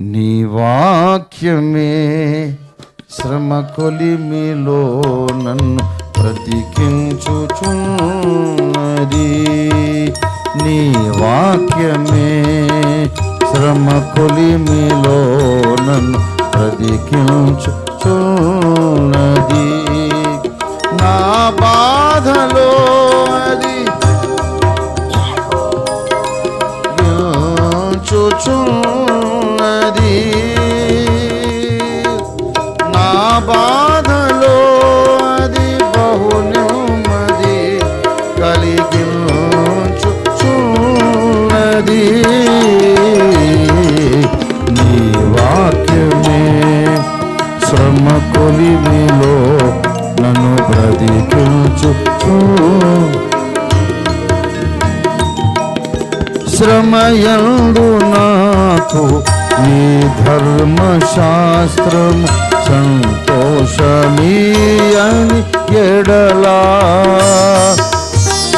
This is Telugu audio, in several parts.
నీ వాక్యమే శ్రమ కొలిమిలో నన్ను బ్రతికించుచున్నది. నీ వాక్యమే శ్రమ కొలిమిలో నన్ను బ్రతికించుచున్నది. శ్రమయందు నాకు నీ ధర్మశాస్త్రం సంతోషమీయని ఎడలా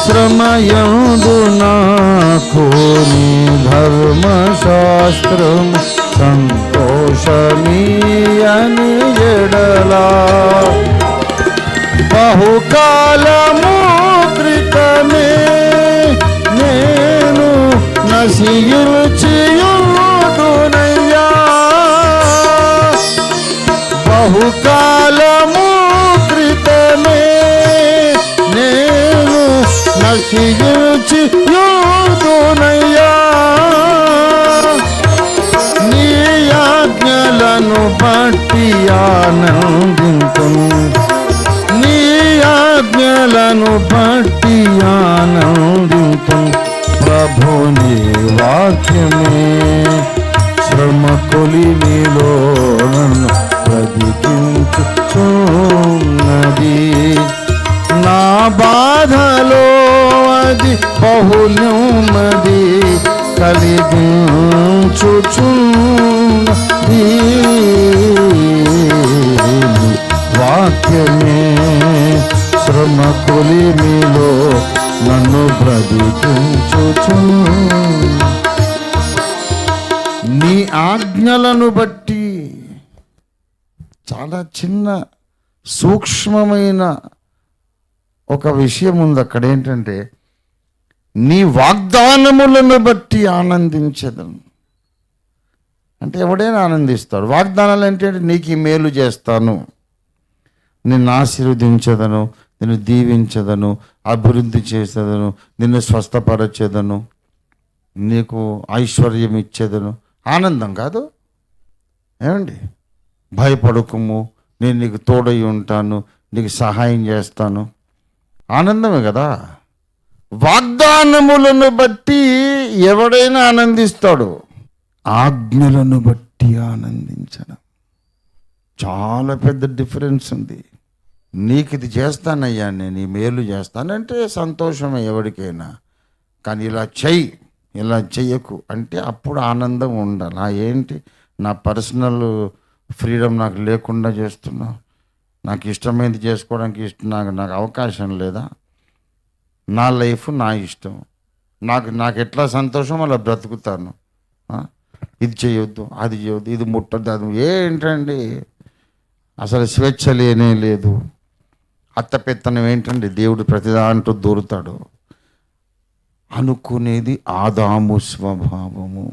శ్రమయందు నాకు నీ ధర్మశాస్త్రం సంతోషమీయని ఎడలా బహుకాలము నసియుచియుడునయ్యా బహుకాలము క్రితమే నేను నసియుచియుడునయ్యా నీ ఆజ్ఞలను బట్టి ఆనందింతును నీ ఆజ్ఞలను బట్టి ఆనందింతం ప్రభు నీ వాక్యమే శ్రమ కొలిమిలో నన్ను బ్రతికించుచున్నది నా బాధలో అది బహుళమది కలిగించుచున్నది వాక్యమే శ్రమ కొలిమిలో నన్ను బ్రతికించుచు. నీ ఆజ్ఞలను బట్టి చాలా చిన్న సూక్ష్మమైన ఒక విషయం ఉంది అక్కడ ఏంటంటే నీ వాగ్దానములను బట్టి ఆనందించదను అంటే ఎవడైనా ఆనందిస్తాడు. వాగ్దానాలు ఏంటంటే నీకు ఈ మేలు చేస్తాను. నిన్ను ఆశీర్వదించదను. నిన్ను దీవించదను అభివృద్ధి చేసేదను నిన్ను స్వస్థపరచేదను నీకు ఐశ్వర్యం ఇచ్చేదను. ఆనందం కాదు. ఏమండి? భయపడకము నేను నీకు తోడై ఉంటాను నీకు సహాయం చేస్తాను. ఆనందమే కదా. వాగ్దానములను బట్టి ఎవడైనా ఆనందిస్తాడు. ఆజ్ఞలను బట్టి ఆనందించడం. చాలా పెద్ద డిఫరెన్స్ ఉంది. నీకు ఇది చేస్తానయ్యా నేను ఈ మేలు చేస్తానంటే సంతోషమే ఎవరికైనా. కానీ ఇలా చెయ్యి ఇలా చెయ్యకు. అంటే అప్పుడు ఆనందం ఉండాలి. ఆ ఏంటి నా పర్సనల్ ఫ్రీడమ్ నాకు లేకుండా చేస్తున్నావు. నాకు ఇష్టమైనది చేసుకోవడానికి ఇష్టం నాకు నాకు అవకాశం లేదా? నా లైఫ్ నా ఇష్టం. నాకు నాకు ఎట్లా సంతోషం అలా బ్రతుకుతాను. ఇది చేయొద్దు అది చేయొద్దు ఇది ముట్టద్దు అది ఏంటండి? అసలు స్వేచ్ఛ లేనే లేదు. అత్తపెత్తనం ఏంటండి? దేవుడు ప్రతిదాంట్లో దూరుతాడు. అనుకునేది ఆదాము స్వభావము.